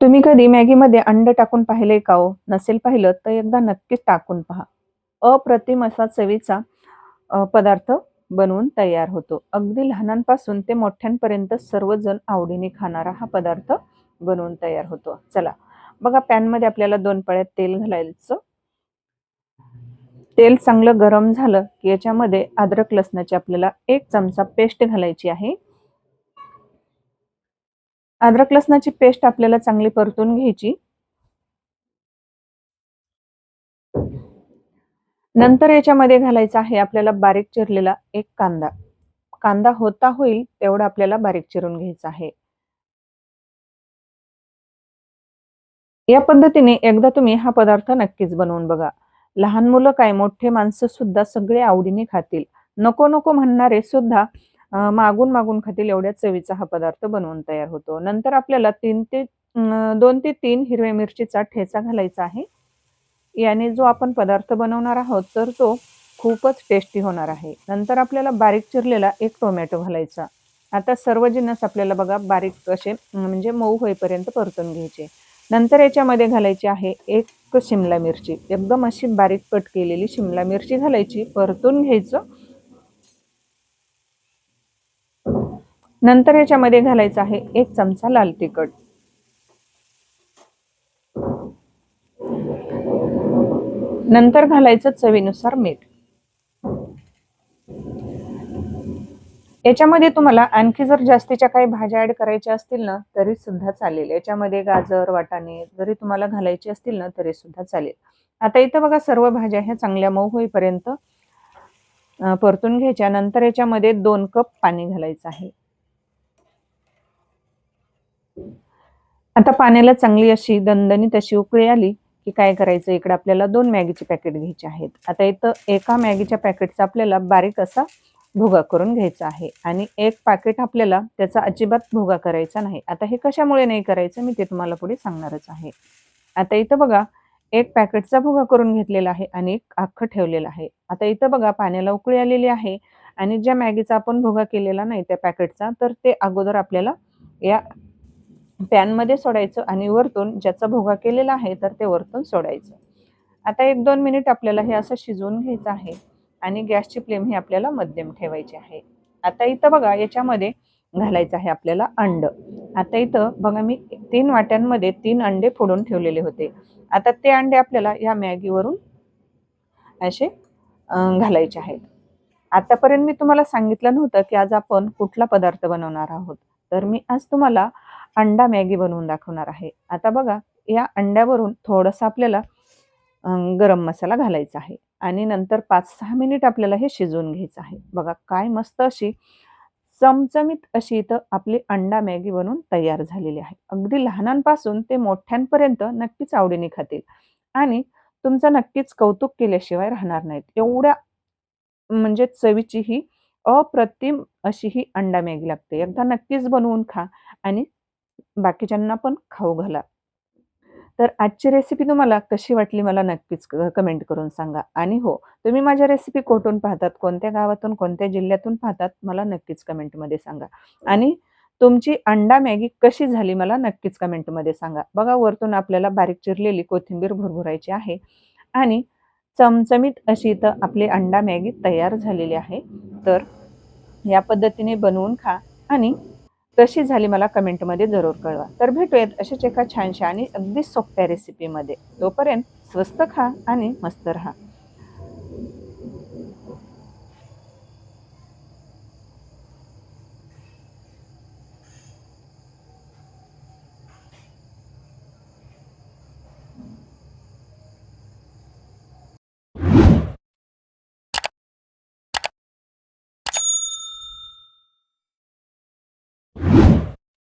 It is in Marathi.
तुम्ही कधी मॅगीमध्ये अंड टाकून पाहिले का हो? नसेल पाहिलं तर एकदा नक्कीच टाकून पहा. अप्रतिम असा चवीचा पदार्थ बनवून तयार होतो. अगदी लहानांपासून ते मोठ्यांपर्यंत सर्वजण आवडीने खाणारा हा पदार्थ बनवून तयार होतो. चला बघा पॅनमध्ये आपल्याला दोन पळ्यात तेल घालायचं. तेल चांगलं गरम झालं की याच्यामध्ये अद्रक लसणाची आपल्याला एक चमचा पेस्ट घालायची आहे. अद्रक लसणाची पेस्ट आपल्याला चांगली परतून घ्यायची. नंतर याच्यामध्ये घालायचा आहे आपल्याला बारीक चिरलेला एक कांदा. कांदा होता होईल तेवढा आपल्याला बारीक चिरून घ्यायचा आहे. या पद्धतीने एकदा तुम्ही हा पदार्थ नक्कीच बनवून बघा. लहान मुलं काय मोठे माणसं सुद्धा सगळे आवडीने खातील. नको नको म्हणणारे सुद्धा मागून मागून खातील एवढ्या चवीचा हा पदार्थ बनवून तयार होतो. नंतर आपल्याला तीन ते दोन ते तीन हिरव्या मिरचीचा ठेचा घालायचा आहे. याने जो आपण पदार्थ बनवणार आहोत तर तो खूपच टेस्टी होणार आहे. नंतर आपल्याला बारीक चिरलेला एक टोमॅटो घालायचा. आता सर्व जिन्नस आपल्याला बघा बारीक असे म्हणजे मऊ होईपर्यंत परतून घ्यायचे. नंतर याच्यामध्ये घालायची आहे एक शिमला मिरची. एकदम अशी बारीक कट केलेली शिमला मिरची घालायची परतून घ्यायचं. नंतर याच्यामध्ये घालायचं आहे एक चमचा लाल तिखट. नंतर घालायचं चवीनुसार मीठ. याच्यामध्ये तुम्हाला आणखी जर जास्तीच्या काही भाज्या ऍड करायच्या असतील ना तरी सुद्धा चालेल. याच्यामध्ये गाजर वाटाणे जरी तुम्हाला घालायचे असतील ना तरी सुद्धा चालेल. आता इथं बघा सर्व भाज्या ह्या चांगल्या मऊ होईपर्यंत परतून घ्यायच्या. नंतर याच्यामध्ये दोन कप पाणी घालायचं आहे. आता पाण्याला चांगली अशी दणदणीत अशी उकळी आली की काय करायचं? इकडे आपल्याला दोन मॅगीचे पॅकेट घ्यायचे आहेत. आता इथं एका मॅगीच्या पॅकेटचा आपल्याला बारीक असा भुगा करून घ्यायचा आहे आणि एक पॅकेट आपल्याला त्याचा अजिबात भुगा करायचा नाही. आता हे कशामुळे नाही करायचं? मी ते तुम्हाला पुढे सांगणारच आहे. आता इथं बघा एक पॅकेटचा भुगा करून घेतलेला आहे आणि एक अख्खं ठेवलेलं आहे. आता इथं बघा पाण्याला उकळी आलेली आहे आणि ज्या मॅगीचा आपण भुगा केलेला नाही त्या पॅकेटचा तर ते अगोदर आपल्याला या पॅनमध्ये सोडायचं आणि वरतून ज्याचा भोगा केलेला आहे तर ते वरतून सोडायचं. आता एक दोन मिनिट आपल्याला हे असं शिजवून घ्यायचं आहे आणि गॅसची फ्लेम ही आपल्याला मध्यम ठेवायची आहे. आता इथं बघा याच्यामध्ये घालायचं आहे आपल्याला अंड. आता इथं बघा मी तीन वाट्यांमध्ये तीन अंडे फोडून ठेवलेले होते. आता ते अंडे आपल्याला या मॅगीवरून असे घालायचे आहेत. आतापर्यंत मी तुम्हाला सांगितलं नव्हतं की आज आपण कुठला पदार्थ बनवणार आहोत. तर मी आज तुम्हाला अंडा मॅगी बनवून दाखवणार आहे. आता बघा या अंड्यावरून थोडंसं आपल्याला गरम मसाला घालायचा आहे. आणि नंतर पाच सहा मिनिट आपल्याला हे शिजवून घ्यायचं आहे. बघा काय मस्त अशी चमचमीत अशी इथं आपली अंडा मॅगी बनवून तयार झालेली आहे. अगदी लहानांपासून ते मोठ्यांपर्यंत नक्कीच आवडीने खातील. आणि तुमचं नक्कीच कौतुक केल्याशिवाय राहणार नाहीत. एवढ्या म्हणजे चवीची ही अप्रतिम अशी ही अंडा मॅगी लागते. एकदा नक्कीच बनवून खा आणि बाकीच्यांना पण खाऊ घाला. तर आजची रेसिपी तुम्हाला कशी वाटली मला नक्कीच कमेंट करून सांगा. आणि हो तुम्ही माझ्या रेसिपी कुठून पाहतात कोणत्या गावातून कोणत्या जिल्ह्यातून पाहतात मला नक्कीच कमेंटमध्ये सांगा. आणि तुमची अंडा मॅगी कशी झाली मला नक्कीच कमेंटमध्ये सांगा. बघा वरतून आपल्याला बारीक चिरलेली कोथिंबीर भरभरायची आहे. आणि चमचमीत अशी इथं आपली अंडा मॅगी तयार झालेली आहे. तर या पद्धतीने बनवून खा. आणि कशी झाली मला कमेंटमध्ये जरूर कळवा. तर भेटूयात अशाच एका छानशा आणि अगदी सोप्या रेसिपीमध्ये तोपर्यंत स्वस्त खा आणि मस्त राहा.